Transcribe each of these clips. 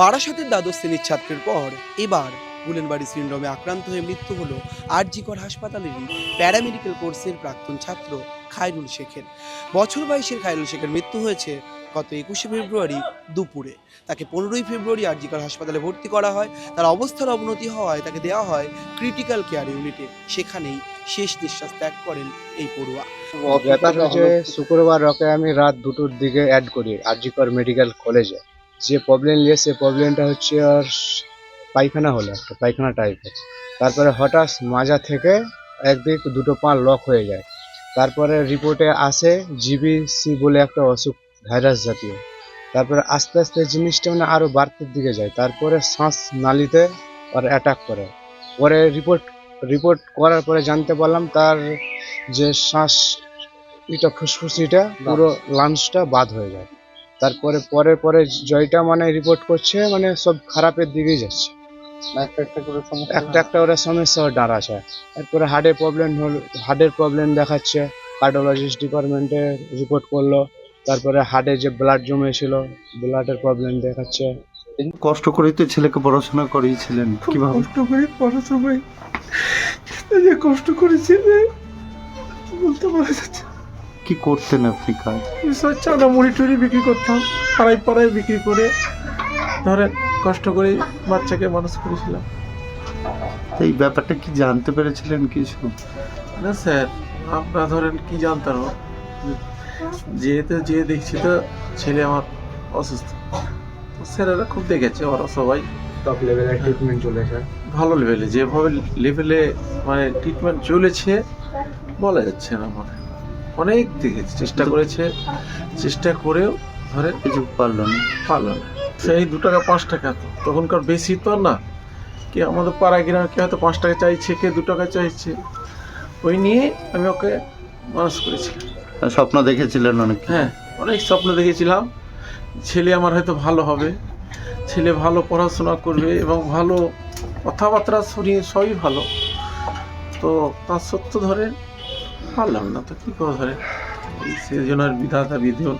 বারাসাতের দ্বাদশ শ্রেণির ছাত্রের পর এবার গুলেনবাড়ি সিন্ড্রোমে আক্রান্ত হয়ে মৃত্যু হলো আরজিকর হাসপাতালেরই প্যারামেডিক্যাল কোর্সের প্রাক্তন ছাত্র খায়রুল শেখের। বছর বাইশের খায়রুল শেখের মৃত্যু হয়েছে গত একুশে ফেব্রুয়ারি দুপুরে। তাকে পনেরোই ফেব্রুয়ারি আরজিকর হাসপাতালে ভর্তি করা হয়। তার অবস্থার অবনতি হওয়ায় তাকে দেওয়া হয় ক্রিটিক্যাল কেয়ার ইউনিটে। সেখানেই শেষ নিঃশ্বাস ত্যাগ করেন এই পড়ুয়া। শুক্রবার ওকে আমি রাত দুটোর দিকে অ্যাড করি আরজিকর মেডিকেল কলেজে যে প্রবলেম নিয়ে সে প্রবলেমটা হচ্ছে আর পায়খানা হলো একটা পায়খানা টাইপের তারপরে হঠাৎ মাজা থেকে একদিক দুটো পা লক হয়ে যায়। তারপরে রিপোর্টে আসে জিবিসি বলে একটা অসুখ ভাইরাস জাতীয়। তারপরে আস্তে আস্তে জিনিসটা মানে আরও বাড়তির দিকে যায়। তারপরে শ্বাস নালিতে আর অ্যাটাক করে। পরে রিপোর্ট রিপোর্ট করার পরে জানতে পারলাম তার যে শ্বাস এটা ফুসফুসিটা পুরো লাঞ্চটা বাদ হয়ে যায়। তারপরে পরে পরে জয়টা মানে রিপোর্ট করছে মানে সব খারাপের দিকেই যাচ্ছে। একটা একটা করে সমস্যা। একটা একটা ওরা সমস্যা দাঁড়াচ্ছে তারপরে হার্টের প্রবলেম হল হার্টের প্রবলেম দেখাচ্ছে কার্ডিওলজিস্ট ডিপার্টমেন্টে রিপোর্ট করল। তারপরে হার্টে যে ব্লাড জমেছিল ব্লাডের প্রবলেম দেখাচ্ছে। কষ্ট করেই তো ছেলেকে পড়াশোনা করিয়েছিলেন কীভাবে? কষ্ট করে পড়াশোনা করে যে কষ্ট করেছি যে বলতে পারা যাচ্ছে। কি করতেন কাজ সব চাঁদা মুড়ি টুড়ি বিক্রি করতাম পাড়ায় পাড়ায় বিক্রি করে ধরেন কষ্ট করে বাচ্চাকে মানুষ করেছিলাম। তো এই ব্যাপারটা কি জানতে পেরেছিলেন কিছু? না স্যার আপনারা ধরেন কি জানতাম? যেহেতু যে দেখছি তো ছেলে আমার অসুস্থ। স্যারেরা খুব দেখেছে ওরা সবাই। টপ লেভেলের ট্রিটমেন্ট চলেছে ভালো লেভেলে যেভাবে লেভেলে মানে ট্রিটমেন্ট চলেছে বলা যাচ্ছে না মানে অনেক দেখেছে। চেষ্টা করেছে চেষ্টা করেও ধরে কিছু পারল না। পারল না। সেই দু টাকা পাঁচ টাকা তো। তখনকার বেশি তো না। কি আমাদের পাড়া গ্রামে কে হয়তো পাঁচ টাকা চাইছে কে দু টাকা চাইছে। ওই নিয়ে আমি ওকে মানুষ করেছি আর স্বপ্ন দেখেছিলেন অনেক হ্যাঁ অনেক স্বপ্ন দেখেছিলাম। ছেলে আমার হয়তো ভালো হবে। ছেলে ভালো পড়াশোনা করবে এবং ভালো কথাবার্তা শুনিয়ে সবই ভালো। তো তার সত্য ধরে পারলাম না তো কী করে বিধাতা বিধিও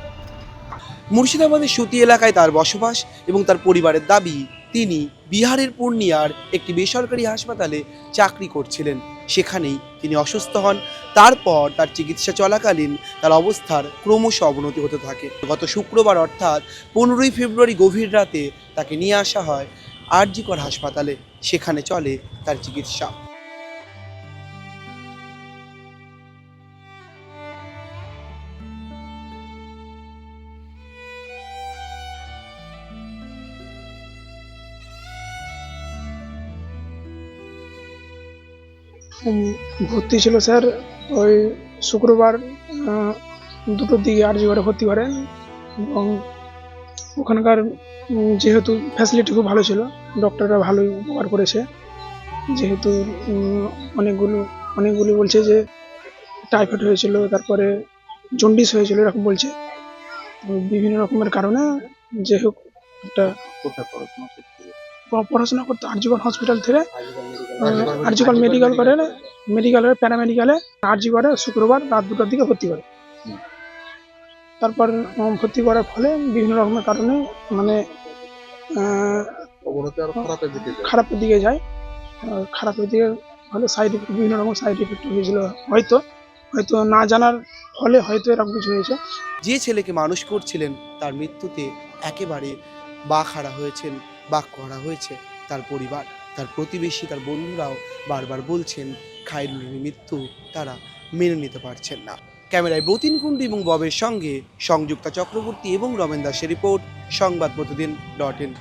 মুর্শিদাবাদের সুতি এলাকায় তার বসবাস এবং তার পরিবারের দাবি, তিনি বিহারের পূর্ণিয়ার একটি বেসরকারি হাসপাতালে চাকরি করছিলেন। সেখানেই তিনি অসুস্থ হন। তারপর তার চিকিৎসা চলাকালীন তার অবস্থার ক্রমশ অবনতি হতে থাকে। গত শুক্রবার অর্থাৎ পনেরোই ফেব্রুয়ারি গভীর রাতে তাকে নিয়ে আসা হয় আরজিকর হাসপাতালে। সেখানে চলে তার চিকিৎসা। ভর্তি ছিল স্যার। ওই শুক্রবার দুটোর দিকে আরজি ঘরে ভর্তি করেন এবং ওখানকার যেহেতু ফ্যাসিলিটি খুব ভালো ছিল ডক্টররা ভালোই উপকার করেছে। যেহেতু অনেকগুলো, অনেকগুলি বলছে যে টাইফয়েড হয়েছিল, তারপরে জন্ডিস হয়েছিল, এরকম বলছে। বিভিন্ন রকমের কারণে যে হোক, একটা পড়াশোনা করতে আরজিগড় হসপিটাল থেকে। আরজিগড় মেডিকেল করে মেডিকেলের প্যারামেডিকেলে আরজি করে শুক্রবার রাত দুটোর দিকে ভর্তি করে। তারপর ভর্তি করার ফলে বিভিন্ন রকমের কারণে মানে খারাপের দিকে যায়। খারাপের দিকে হলে সাইড ইফেক্ট বিভিন্ন রকম সাইড ইফেক্ট হয়েছিল হয়তো। হয়তো না জানার ফলে হয়তো এরকম কিছু হয়েছে। যে ছেলেকে মানুষ করছিলেন তার মৃত্যুতে একেবারে বা হারা হয়েছেন। বাক করা হয়েছে। তার পরিবার, তার প্রতিবেশী, তার বন্ধুরাও বারবার বলছেন, খায়রুলের মৃত্যু তারা মেনে নিতে পারছেন না। ক্যামেরায় ব্রতিন কুণ্ডু এবং ববের সঙ্গে সংযুক্তা চক্রবর্তী এবং রমেন দাসের রিপোর্ট, সংবাদ প্রতিদিন ডট ইন।